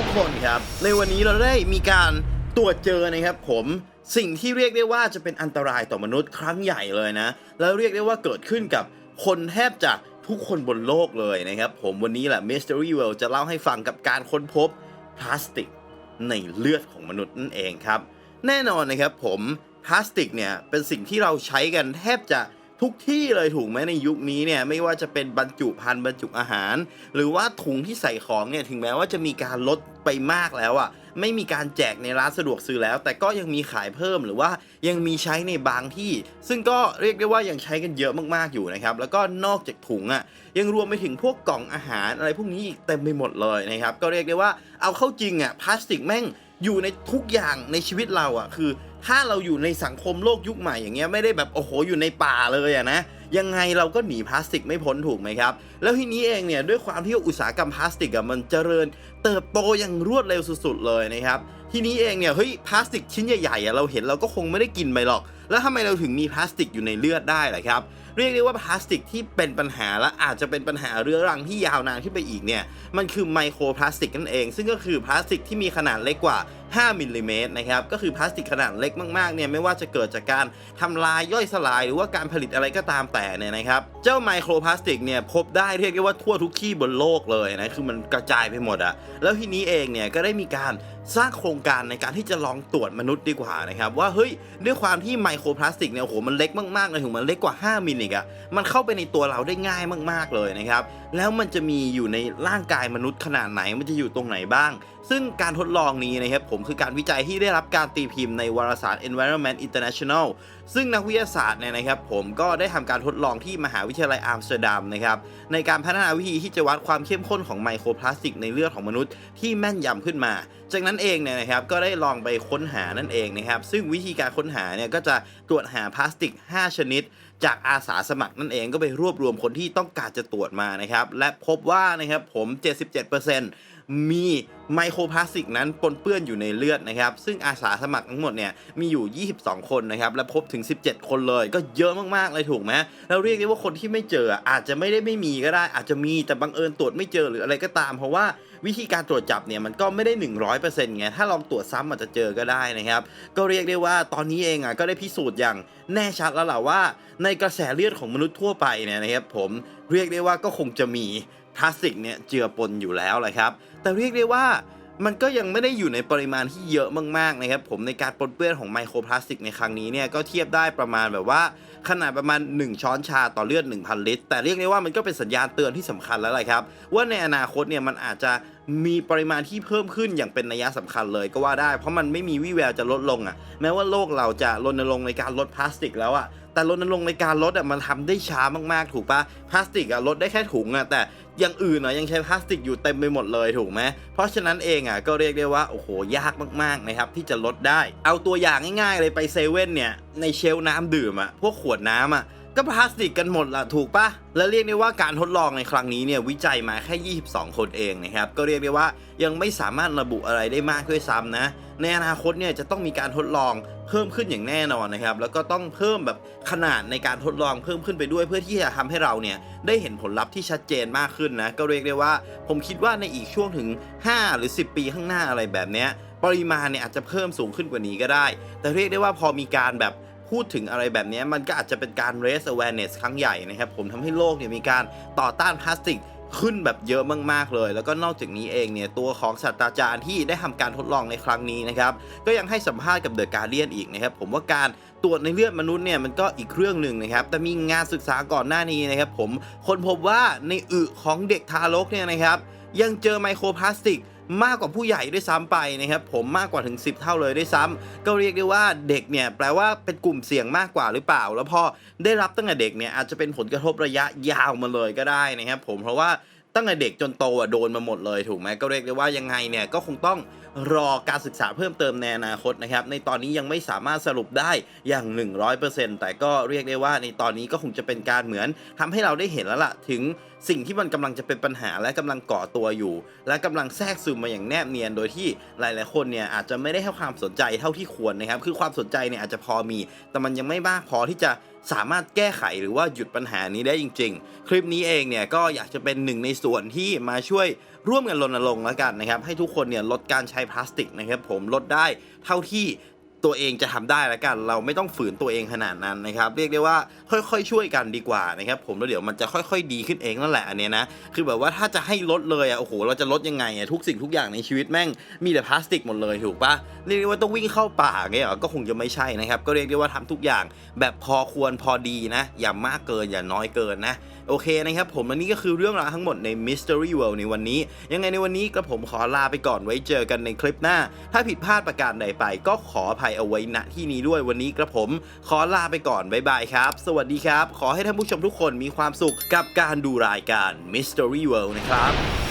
ทุกคนครับ ในวันนี้เราได้มีการตรวจเจอนะครับผมสิ่งที่เรียกได้ว่าจะเป็นอันตรายต่อมนุษย์ครั้งใหญ่เลยนะ แล้วเรียกได้ว่าเกิดขึ้นกับคนแทบจะทุกคนบนโลกเลยนะครับ ผมวันนี้แหละ Mystery World จะเล่าให้ฟังกับการค้นพบพลาสติกในเลือดของมนุษย์นั่นเองครับ แน่นอนนะครับผมพลาสติกเนี่ยเป็นสิ่งที่เราใช้กันแทบจะ ทุกที่เลยถูกไหมในยุคนี้เนี่ยไม่ว่าจะเป็นบรรจุภัณฑ์บรรจุอาหาร หรือว่าถุงที่ใส่ของเนี่ยถึงแม้ว่าจะมีการลดไปมากแล้วอะ่ะไม่มีการแจกในร้านสะดวกซื้อแล้ว แต่ก็ยังมีขายเพิ่มหรือว่ายังมีใช้ในบางที่ ซึ่งก็เรียกได้ว่ายังใช้กันเยอะมากๆอยู่นะครับ แล้วก็นอกจากถุงอะ่ะยังรวมไปถึงพวกกล่องอาหารอะไรพวกนี้อีกเต็มไปหมดเลยนะครับ ก็เรียกได้ว่าเอาเข้าจริงอะ่ะพลาสติกแม่งอยู่ในทุกอย่างในชีวิตเราอะ่ะคือ ถ้าเราอยู่ในสังคมโลกยุคใหม่อย่างเงี้ยไม่ได้แบบโอ้โหอยู่ในป่าเลยอะนะยังไงเราก็หนีพลาสติกไม่พ้นถูกไหมครับ แล้วทีนี้เองเนี่ยด้วยความที่อุตสาหกรรมพลาสติกอะมันเจริญ เติบโตอย่างรวดเร็วสุดๆเลยนะครับทีนี้เองเนี่ยเฮ้ยพลาสติกชิ้นใหญ่ๆอะเราเห็นเราก็คงไม่ได้กินไปหรอก แล้วทำไมเราถึงมีพลาสติกอยู่ในเลือดได้ล่ะครับเรียกได้ว่าพลาสติกที่เป็นปัญหาและอาจจะเป็นปัญหาเรื้อรังที่ยาวนานขึ้นไปอีกเนี่ยมันคือไมโครพลาสติกนั่นเอง ซึ่งก็คือพลาสติกที่มีขนาดเล็กกว่า 5มิลลิเมตรนะครับก็คือพลาสติกขนาดเล็กมากๆเนี่ยไม่ว่าจะเกิดจากการทำลายย่อยสลาย หรือว่าการผลิตอะไรก็ตามแต่เนี่ยนะครับเจ้าไมโครพลาสติกเนี่ยพบได้เรียกได้ว่าทั่วทุกที่บนโลกเลยนะคือมันกระจายไปหมดอะแล้วทีนี้เองเนี่ยก็ได้มีการสร้างโครงการในการที่จะลองตรวจมนุษย์ดีกว่านะครับว่าเฮ้ยด้วยความที่ไมโครพลาสติกเนี่ยโอ้โหมันเล็กมากๆเลยถึงมันเล็กกว่า 5มิลลิกอะมันเข้าไปในตัวเราได้ง่ายมาก ๆเลยนะครับแล้วมันจะมีอยู่ในร่างกายมนุษย์ขนาดไหนมันจะอยู่ตรงไหนบ้าง ซึ่งการทดลองนี้นะครับผมคือการวิจัยที่ได้รับการตีพิมพ์ในวารสาร Environment International ซึ่งนักวิทยาศาสตร์เนี่ยนะครับผมก็ได้ทำการทดลองที่มหาวิทยาลัยอัมสเตอร์ดัมนะครับในการพัฒนาวิธีที่จะวัดความเข้มข้นของไมโครพลาสติกในเลือดของมนุษย์ที่แม่นยำขึ้นมา จากนั้นเองเนี่ยนะครับก็ได้ลองไปค้นหานั่นเองนะครับซึ่งวิธีการค้นหาเนี่ยก็จะตรวจหาพลาสติก 5 ชนิด จากอาสาสมัครนั่นเองก็ไปรวบรวมคนที่ต้องการจะตรวจมานะครับ และพบว่านะครับผม 77%มีไมโครพลาสติกนั้นปนเปื้อนอยู่ในเลือดนะครับ ซึ่งอาสาสมัครทั้งหมดเนี่ยมีอยู่ 22 คนนะครับ และพบถึง 17 คนเลย ก็เยอะมากๆเลยถูกไหมแล้วเรียกได้ว่าคนที่ไม่เจออาจจะไม่ได้ไม่มีก็ได้ อาจจะมีแต่บังเอิญตรวจไม่เจอหรืออะไรก็ตาม เพราะว่าวิธีการตรวจจับเนี่ยมันก็ไม่ได้ 100%ไงถ้าลองตรวจซ้ำอาจจะเจอก็ได้นะครับ ก็เรียกได้ว่าตอนนี้เองอะก็ได้พิสูจน์อย่างแน่ชัดแล้วล่ะว่า ในกระแสเลือดของมนุษย์ทั่วไปเนี่ยนะครับผมเรียกได้ว่าก็คงจะมีพลาสติกเนี่ยเจือปนอยู่แล้วแหละครับ แต่เรียกได้ว่า มันก็ยังไม่ได้อยู่ในปริมาณที่เยอะมากๆนะครับผมในการปนเปื้อนของไมโครพลาสติกในครั้งนี้เนี่ยก็เทียบได้ประมาณแบบว่าขนาดประมาณ 1 ช้อนชาต่อเลือด 1,000 ลิตร แต่เรียกได้ว่ามันก็เป็นสัญญาณเตือนที่สำคัญแล้วแหละครับ ว่าในอนาคตเนี่ยมันอาจจะมีปริมาณที่เพิ่มขึ้นอย่างเป็นนัยสำคัญเลยก็ว่าได้ เพราะมันไม่มีวี่แววจะลดลงอะแม้ว่าโลกเราจะรณรงค์ในการลดพลาสติกแล้วอะ แต่รณรงค์ในการลดอะมันทำได้ช้ามากๆถูกปะพลาสติกอะลดได้แค่ถุงอะแต่อย่างอื่นอะยังใช้พลาสติกอยู่เต็มไปหมดเลยถูกไหมเพราะฉะนั้นเองอะก็เรียกได้ว่าโอ้โหยากมากๆนะครับที่จะลดได้ เอาตัวอย่างง่ายๆเลยไปเซเว่นเนี่ยในเชลน้ำดื่มอะพวกขวดน้ำอะก็พลาสติกกันหมดละถูกปะและเรียกได้ว่าการทดลองในครั้งนี้เนี่ยวิจัยมาแค่ 22 คนเองนะครับก็เรียกได้ว่ายังไม่สามารถระบุอะไรได้มากด้วยซ้ำนะ ในอนาคตเนี่ยจะต้องมีการทดลอง เพิ่มขึ้นอย่างแน่นอนนะครับ แล้วก็ต้องเพิ่มแบบขนาดในการทดลองเพิ่มขึ้นไปด้วย เพื่อที่จะทำให้เราเนี่ยได้เห็นผลลัพธ์ที่ชัดเจนมากขึ้นนะ ก็เรียกได้ว่า ผมคิดว่าในอีกช่วงถึง 5 หรือ 10 ปีข้างหน้าอะไรแบบนี้ปริมาณเนี่ยอาจจะเพิ่มสูงขึ้นกว่านี้ก็ได้ แต่เรียกได้ว่าพอมีการแบบพูดถึงอะไรแบบนี้มันก็อาจจะเป็นการ raise awareness ครั้งใหญ่นะครับ ผมทำให้โลกเนี่ยมีการต่อต้านพลาสติก ขึ้นแบบเยอะมากๆเลย แล้วก็นอกจากนี้เองเนี่ยตัวของศาสตราจารย์ที่ได้ทำการทดลองในครั้งนี้นะครับก็ยังให้สัมภาษณ์กับเดอะการเดียนอีกนะครับผมว่าการตรวจในเลือดมนุษย์เนี่ยมันก็อีกเรื่องหนึ่งนะครับแต่มีงานศึกษาก่อนหน้านี้นะครับผมคนพบว่าในอึของเด็กทารกเนี่ยนะครับยังเจอไมโครพลาสติก มากกว่าผู้ใหญ่ด้วยซ้ำไปนะครับผมมากกว่าถึง 10 เท่าเลยด้วยซ้ำก็เรียกได้ว่าเด็กเนี่ยแปลว่าเป็นกลุ่มเสี่ยงมากกว่าหรือเปล่า แล้วพอได้รับตั้งแต่เด็กเนี่ยอาจจะเป็นผลกระทบระยะยาวมาเลยก็ได้นะครับผมเพราะว่า ตั้งแต่เด็กจนโตอะโดนมาหมดเลยถูกไหมก็เรียกได้ว่ายังไงเนี่ยก็คงต้องรอการศึกษาเพิ่มเติมในอนาคตนะครับในตอนนี้ยังไม่สามารถสรุปได้อย่าง 100%แต่ก็เรียกได้ว่าในตอนนี้ก็คงจะเป็นการเหมือนทำให้เราได้เห็นแล้วล่ะถึงสิ่งที่มันกำลังจะเป็นปัญหาและกำลังก่อตัวอยู่ และกำลังแทรกซึมมาอย่างแนบเนียน โดยที่หลายๆคนเนี่ยอาจจะไม่ได้ให้ความสนใจเท่าที่ควรนะครับคือความสนใจเนี่ยอาจจะพอมี แต่มันยังไม่มากพอที่จะ สามารถแก้ไขหรือว่าหยุดปัญหานี้ได้จริง ๆ คลิปนี้เองเนี่ยก็อยากจะเป็นหนึ่งในส่วนที่มาช่วยร่วมกันรณรงค์แล้วกันนะครับให้ทุกคนเนี่ยลดการใช้พลาสติกนะครับผมลดได้เท่าที่ ตัวเองจะทำได้แล้วกัน เราไม่ต้องฝืนตัวเองขนาดนั้นนะครับ เรียกได้ว่าค่อยๆ ช่วยกันดีกว่านะครับผมแล้วเดี๋ยวมันจะค่อยๆ ดีขึ้นเองนั่นแหละอันเนี้ยนะคือแบบว่าถ้าจะให้ลดเลยอะโอ้โหเราจะลดยังไงอะทุกสิ่งทุกอย่างในชีวิตแม่งมีแต่พลาสติกหมดเลยถูกปะเรียกได้ว่าต้องวิ่งเข้าป่าเงี้ยก็คงจะไม่ใช่นะครับก็เรียกได้ว่าทำทุกอย่างแบบพอควรพอดีนะ อย่ามากเกินอย่าน้อยเกินนะโอเคนะครับผมและนี่ก็คือเรื่องราวทั้งหมดใน Mystery World ในวันนี้ ยังไงในวันนี้กระผมขอลาไปก่อนไว้เจอกันในคลิปหน้า ถ้าผิดพลาดประการใดไปก็ขออภัยเอาไว้ณที่นี้ด้วยวันนี้กระผม ขอลาไปก่อนบ๊ายบายครับ สวัสดีครับ ขอให้ท่านผู้ชมทุกคนมีความสุขกับการดูรายการ Mystery World นะครับ